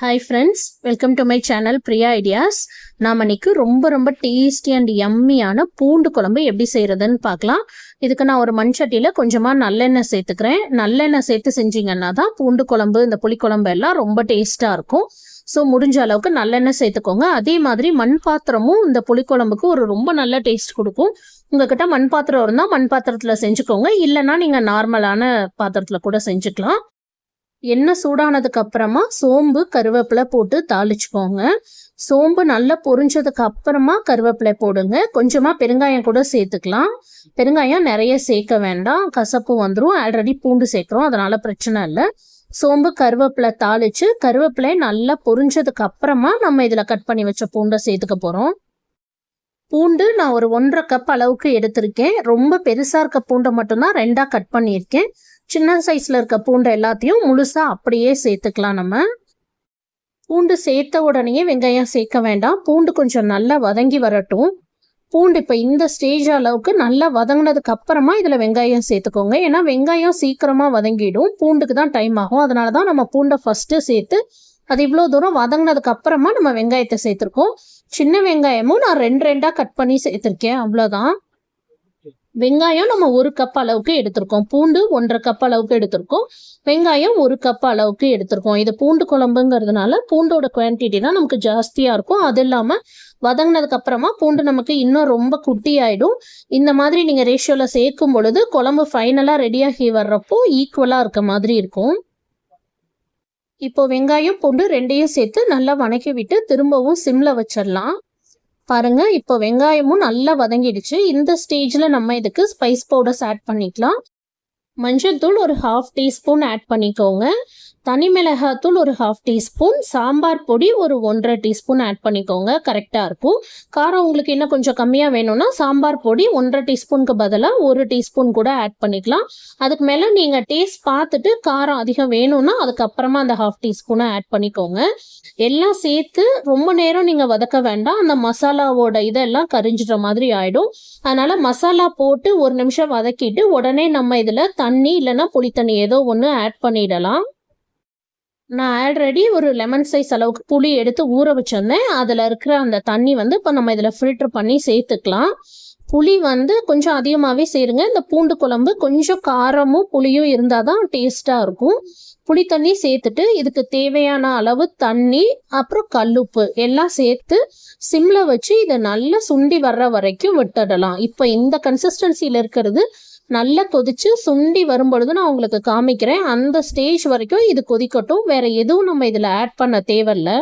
Hi friends welcome to my channel Priya ideas நாம் அன்றைக்கி ரொம்ப ரொம்ப டேஸ்டி அண்ட் எம்மியான பூண்டு குழம்பு எப்படி செய்கிறதுன்னு பார்க்கலாம். இதுக்கு நான் ஒரு மண் சட்டியில் கொஞ்சமாக நல்லெண்ணெய் சேர்த்துக்கிறேன். நல்லெண்ணெய் சேர்த்து செஞ்சீங்கன்னா தான் பூண்டு குழம்பு இந்த புளிக்குழம்பு எல்லாம் ரொம்ப டேஸ்ட்டாக இருக்கும். ஸோ முடிஞ்ச அளவுக்கு நல்லெண்ணெய் சேர்த்துக்கோங்க. அதே மாதிரி மண் பாத்திரமும் இந்த புளிக்குழம்புக்கு ஒரு ரொம்ப நல்ல டேஸ்ட் கொடுக்கும். உங்ககிட்ட மண் பாத்திரம் இருந்தால் மண் பாத்திரத்தில் செஞ்சுக்கோங்க. இல்லைன்னா நீங்கள் நார்மலான பாத்திரத்தில் கூட செஞ்சுக்கலாம். எண்ணெய் சூடானதுக்கு அப்புறமா சோம்பு கருவேப்பிலை போட்டு தாளிச்சுக்கோங்க. சோம்பு நல்லா பொரிஞ்சதுக்கு அப்புறமா கருவேப்பிலை போடுங்க. கொஞ்சமா பெருங்காயம் கூட சேர்த்துக்கலாம். பெருங்காயம் நிறைய சேர்க்க வேண்டாம். கசப்பு வந்துடும் ஆல்ரெடி பூண்டு சேர்க்குறோம். அதனால பிரச்சனை இல்லை. சோம்பு கருவேப்பிலை தாளிச்சு கருவேப்பிலை நல்லா பொரிஞ்சதுக்கு அப்புறமா நம்ம இதில் கட் பண்ணி வச்ச பூண்டை சேர்த்துக்க போகிறோம் பூண்டு நான் ஒரு ஒன்றரை கப் அளவுக்கு எடுத்திருக்கேன். ரொம்ப பெருசாக இருக்க பூண்டை மட்டும்தான் ரெண்டாக கட் பண்ணியிருக்கேன். சின்ன சைஸில் இருக்க பூண்டை எல்லாத்தையும் முழுசாக அப்படியே சேர்த்துக்கலாம் நம்ம. பூண்டு சேர்த்த உடனே வெங்காயம் சேர்க்க வேண்டாம். பூண்டு கொஞ்சம் நல்லா வதங்கி வரட்டும். பூண்டு இப்போ இந்த ஸ்டேஜ் அளவுக்கு நல்லா வதங்கினதுக்கு அப்புறமா இதில் வெங்காயம் சேர்த்துக்கோங்க. ஏன்னா வெங்காயம் சீக்கிரமாக வதங்கிடும். பூண்டுக்கு தான் டைம் ஆகும். அதனால தான் நம்ம பூண்டை ஃபஸ்ட்டு சேர்த்து அது இவ்வளோ தூரம் வதங்கினதுக்கு அப்புறமா நம்ம வெங்காயத்தை சேர்த்துருக்கோம். சின்ன வெங்காயமும் நான் ரெண்டு ரெண்டாக கட் பண்ணி சேர்த்துருக்கேன். அவ்வளோதான் வெங்காயம் நம்ம ஒரு கப் அளவுக்கு எடுத்திருக்கோம். பூண்டு ஒன்றரை கப் அளவுக்கு எடுத்திருக்கோம். வெங்காயம் ஒரு கப் அளவுக்கு எடுத்திருக்கோம். இது பூண்டு குழம்புங்கிறதுனால பூண்டோட குவான்டிட்டி தான் நமக்கு ஜாஸ்தியாக இருக்கும். அது இல்லாமல் வதங்கினதுக்கு அப்புறமா பூண்டு நமக்கு இன்னும் ரொம்ப குட்டி ஆயிடும் இந்த மாதிரி நீங்கள் ரேஷியோவில் சேர்க்கும் பொழுது குழம்பு ஃபைனலாக ரெடியாகி வர்றப்போ ஈக்குவலாக இருக்க மாதிரி இருக்கும். இப்போ வெங்காயம் பூண்டு ரெண்டையும் சேர்த்து நல்லா வணக்கி விட்டு திரும்பவும் சிம்ல வச்சிடலாம். பாருங்க இப்போ வெங்காயமும் நல்லா வதங்கிடுச்சு. இந்த ஸ்டேஜில் நம்ம இதுக்கு ஸ்பைஸ் பவுடர்ஸ் ஆட் பண்ணிக்கலாம். மஞ்சள் தூள் ஒரு ஹாஃப் டீஸ்பூன் ஆட் பண்ணிக்கோங்க. தனி மிளகாத்தூள் ஒரு ஹாஃப் டீஸ்பூன் சாம்பார் பொடி ஒரு ஒன்றரை டீஸ்பூன் ஆட் பண்ணிக்கோங்க. கரெக்டாக இருக்கும். காரம் உங்களுக்கு இன்னும் கொஞ்சம் கம்மியாக வேணும்னா சாம்பார் பொடி ஒன்றரை டீஸ்பூனுக்கு பதிலாக ஒரு டீஸ்பூன் கூட ஆட் பண்ணிக்கலாம். அதுக்கு மேலே நீங்கள் டேஸ்ட் பார்த்துட்டு காரம் அதிகம் வேணும்னா அதுக்கப்புறமா அந்த ஹாஃப் டீஸ்பூனை ஆட் பண்ணிக்கோங்க. எல்லாம் சேர்த்து ரொம்ப நேரம் நீங்கள் வதக்க வேண்டாம். அந்த மசாலாவோட இதெல்லாம் கரிஞ்சிடுற மாதிரி ஆகிடும் அதனால் மசாலா போட்டு ஒரு நிமிஷம் வதக்கிட்டு உடனே நம்ம இதில் தண்ணி இல்லைன்னா புளி தண்ணி ஏதோ ஒன்று ஆட் பண்ணிடலாம். நான் ஆல்ரெடி ஒரு லெமன் சைஸ் அளவுக்கு புளி எடுத்து ஊற வச்சிருந்தேன். அதில் இருக்கிற அந்த தண்ணி வந்து இப்போ நம்ம இதில் ஃபில்டர் பண்ணி சேர்த்துக்கலாம். புளி வந்து கொஞ்சம் அதிகமாகவே சேருங்க. இந்த பூண்டு குழம்பு கொஞ்சம் காரமும் புளியும் இருந்தால் தான் டேஸ்ட்டாக இருக்கும். புளி தண்ணி சேர்த்துட்டு இதுக்கு தேவையான அளவு தண்ணி அப்புறம் கல்லுப்பு எல்லாம் சேர்த்து சிம்மில் வச்சு இதை நல்லா சுண்டி வர்ற வரைக்கும் விட்டுடலாம். இப்போ இந்த கன்சிஸ்டன்சியில் இருக்கிறது நல்லா கொதிச்சு சுண்டி வரும்பொழுது நான் உங்களுக்கு காமிக்கிறேன். அந்த ஸ்டேஜ் வரைக்கும் இது கொதிக்கட்டும். வேற எதுவும் நம்ம இதில் ஆட் பண்ண தேவையில்ல.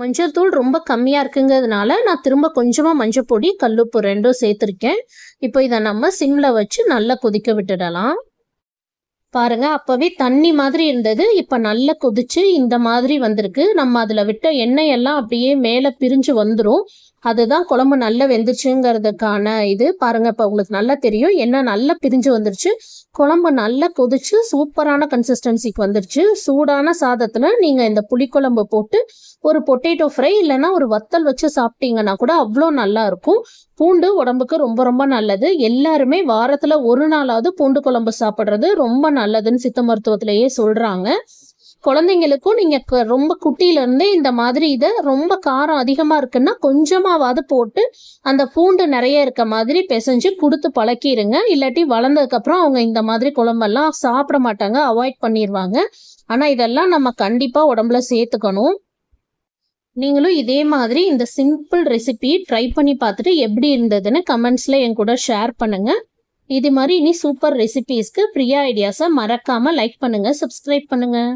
மஞ்சள் தூள் ரொம்ப கம்மியாக இருக்குங்கிறதுனால நான் திரும்ப கொஞ்சமாக மஞ்சள் பொடி கல்லுப்பு ரெண்டும் சேர்த்துருக்கேன். இப்போ இதை நம்ம சிம்மில் வச்சு நல்லா கொதிக்க விட்டுடலாம். பாருங்க அப்போவே தண்ணி மாதிரி இருந்தது. இப்போ நல்லா கொதிச்சு இந்த மாதிரி வந்திருக்கு. நம்ம அதில் விட்ட எண்ணெய் எல்லாம் அப்படியே மேலே பிரிஞ்சு வந்துடும் அதுதான் குழம்பு நல்லா வெந்துச்சுங்கிறதுக்கான இது. பாருங்க இப்போ உங்களுக்கு நல்லா தெரியும். என்ன நல்லா பிரிஞ்சு வந்துருச்சு. குழம்பு நல்லா கொதிச்சு சூப்பரான கன்சிஸ்டன்சிக்கு வந்துருச்சு. சூடான சாதத்தில் நீங்கள் இந்த புளிக்குழம்பு போட்டு ஒரு பொட்டேட்டோ ஃப்ரை இல்லைன்னா ஒரு வத்தல் வச்சு சாப்பிட்டீங்கன்னா கூட அவ்வளோ நல்லா இருக்கும். பூண்டு உடம்புக்கு ரொம்ப ரொம்ப நல்லது. எல்லாருமே வாரத்தில் ஒரு நாளாவது பூண்டு குழம்பு சாப்பிட்றது ரொம்ப நல்லதுன்னு சித்த மருத்துவத்திலேயே சொல்கிறாங்க குழந்தைங்களுக்கும் நீங்கள் ரொம்ப குட்டியிலேருந்தே இந்த மாதிரி இதை ரொம்ப காரம் அதிகமாக இருக்குன்னா கொஞ்சமாவது போட்டு அந்த பூண்டு நிறைய இருக்க மாதிரி பிசைஞ்சு கொடுத்து பழக்கிடுங்க இல்லாட்டி வளர்ந்ததுக்கப்புறம் அவங்க இந்த மாதிரி குழம்பெல்லாம் சாப்பிட மாட்டாங்க அவாய்ட் பண்ணிடுவாங்க ஆனால் இதெல்லாம் நம்ம கண்டிப்பாக உடம்புல சேர்த்துக்கணும். நீங்களும் இதே மாதிரி இந்த சிம்பிள் ரெசிபி ட்ரை பண்ணி பார்த்துட்டு எப்படி இருந்ததுன்னு கமெண்ட்ஸில் என் கூட ஷேர் பண்ணுங்கள் இது மாதிரி இனி சூப்பர் ரெசிபீஸ்க்கு பிரியா ஐடியாஸை மறக்காமல் லைக் பண்ணுங்கள் சப்ஸ்கிரைப் பண்ணுங்கள்